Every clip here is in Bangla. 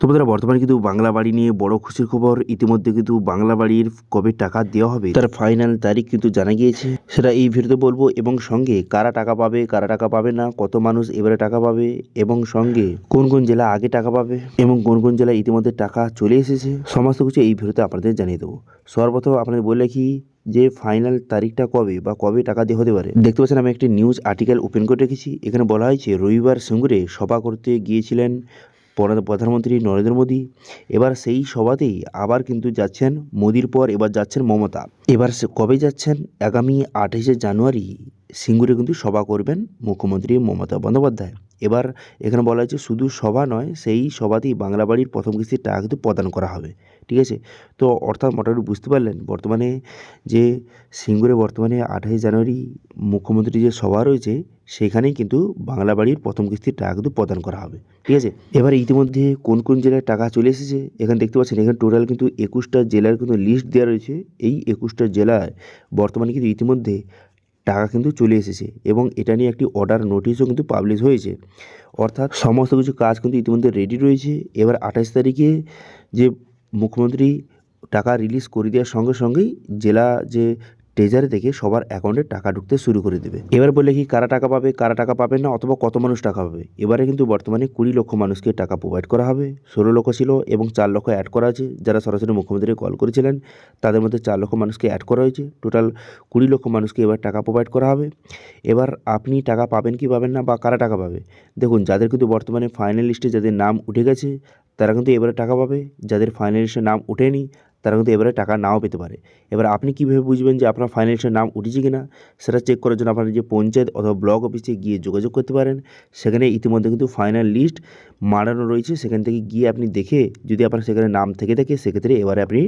তো বন্ধুরা, বর্তমানে কিন্তু বাংলা বাড়ি নিয়ে বড় খুশির খবর। ইতিমধ্যে কিন্তু বাংলা বাড়ির কবে টাকা দেওয়া হবে তার ফাইনাল তারিখ কিন্তু জানা গিয়েছে। সেটা এই ভিডিওতে বলব, এবং সঙ্গে কারা টাকা পাবে, কারা টাকা পাবে না, কত মানুষ এবারে টাকা পাবে, এবং সঙ্গে কোন কোন জেলা আগে টাকা পাবে, এবং কোন কোন জেলায় ইতিমধ্যে টাকা চলে এসেছে, সমস্ত কিছু এই ভিডিওতে আপনাদের জানিয়ে দেবো। সর্বপ্রথম আপনাদের বলে রাখি যে ফাইনাল তারিখটা কবে বা কবে টাকা দিয়ে হতে পারে। দেখতে পাচ্ছেন, আমি একটি নিউজ আর্টিকেল ওপেন করে রেখেছি। এখানে বলা হয়েছে, রবিবার সিঙ্গুরে সভা করতে গিয়েছিলেন প্রধানমন্ত্রী নরেন্দ্র মোদী, এবার সেই সভাতেই আবার কিন্তু যাচ্ছেন মোদির পর এবার যাচ্ছেন মমতা। এবার কবে যাচ্ছেন? আগামী আঠাশে জানুয়ারি সিঙ্গুরে কিন্তু সভা করবেন মুখ্যমন্ত্রী মমতা বন্দ্যোপাধ্যায়। এবার এখানে বলা হয়েছে শুধু সভা নয়, সেই সভাতেই বাংলা বাড়ির প্রথম কিস্তির টাকা কিন্তু প্রদান করা হবে, ঠিক আছে? তো অর্থাৎ মোটামুটি বুঝতে পারলেন, বর্তমানে যে সিঙ্গুরে বর্তমানে আঠাশে জানুয়ারি মুখ্যমন্ত্রী যে সভা রয়েছে, সেখানেই কিন্তু বাংলা বাড়ির প্রথম কিস্তির টাকা কিন্তু প্রদান করা হবে, ঠিক আছে? এবার ইতিমধ্যে কোন কোন জেলায় টাকা চলে এসেছে, এখানে দেখতে পাচ্ছেন, এখানে টোটাল কিন্তু একুশটা জেলার কিন্তু লিস্ট দেওয়া রয়েছে, এই একুশটা জেলায় বর্তমানে কিন্তু ইতিমধ্যে টাকা কিন্তু চলে এসেছে এবং এটা নিয়ে একটি অর্ডার নোটিশও কিন্তু পাবলিশ হয়েছে। অর্থাৎ সমস্ত কিছু কাজ কিন্তু ইতিমধ্যে রেডি রয়েছে। এবার আঠাশ তারিখে যে মুখ্যমন্ত্রী টাকা রিলিজ করে দেওয়ার সঙ্গে সঙ্গেই জেলা যে ট্রেজারি থেকে সবার অ্যাকাউন্টে টাকা ঢুকতে শুরু করে দেবে। এবার বলে কি, কারা টাকা পাবে, কারা টাকা পাবে না, অথবা কত মানুষ টাকা পাবে? এবারে কিন্তু বর্তমানে কুড়ি লক্ষ মানুষকে টাকা প্রোভাইড করা হবে। ষোলো লক্ষ ছিল এবং চার লক্ষ অ্যাড করা আছে। যারা সরাসরি মুখ্যমন্ত্রীকে কল করেছিলেন, তাদের মধ্যে চার লক্ষ মানুষকে অ্যাড করা হয়েছে। টোটাল কুড়ি লক্ষ মানুষকে এবার টাকা প্রোভাইড করা হবে। এবার আপনি টাকা পাবেন কি পাবেন না বা কারা টাকা পাবে? দেখুন, যাদের কিন্তু বর্তমানে ফাইনাল লিস্টে যাদের নাম উঠে গেছে, তারা কিন্তু এবারে টাকা পাবে। যাদের ফাইনাল লিস্টে নাম উঠেনি তারা কিন্তু এবারে টাকা নাও পেতে পারে। এবার আপনি কীভাবে বুঝবেন যে আপনার ফাইনাল লিস্টে নাম উঠেছে কি না সেটা চেক করার জন্য আপনার যে পঞ্চায়েত অথবা ব্লক অফিসে গিয়ে যোগাযোগ করতে পারেন। সেখানে ইতিমধ্যে কিন্তু ফাইনাল লিস্ট মারানো রয়েছে। সেখান থেকে গিয়ে আপনি দেখে যদি আপনার সেখানে নাম থেকে থাকে, সেক্ষেত্রে এবারে আপনি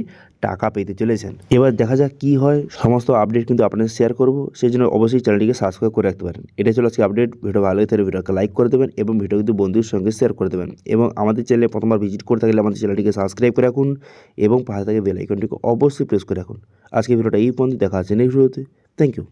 টাকা পেতে চলেছেন। এবার দেখা যাক কী হয়। সমস্ত আপডেট কিন্তু আপনাদের শেয়ার করব। সেই জন্য অবশ্যই চ্যানেলটিকে সাবস্ক্রাইব করে রাখতে পারেন। এটা চলে আজকে আপডেট ভিডিও ভালো লাগে তাহলে ভিডিওকে লাইক করে দেবেন এবং ভিডিও কিন্তু বন্ধুর সঙ্গে শেয়ার করে দেবেন। এবং আমাদের চ্যানেলে প্রথমবার ভিজিট করে থাকলে আমাদের চ্যানেলটিকে সাবস্ক্রাইব করে রাখুন এবং পাশে থাকে বেল আইকনটিকে অবশ্যই প্রেস করে রাখুন। আজকে ভিডিওটা এই পর্যন্ত দেখা আছে নেক্সট ভিডিওতে থ্যাংক ইউ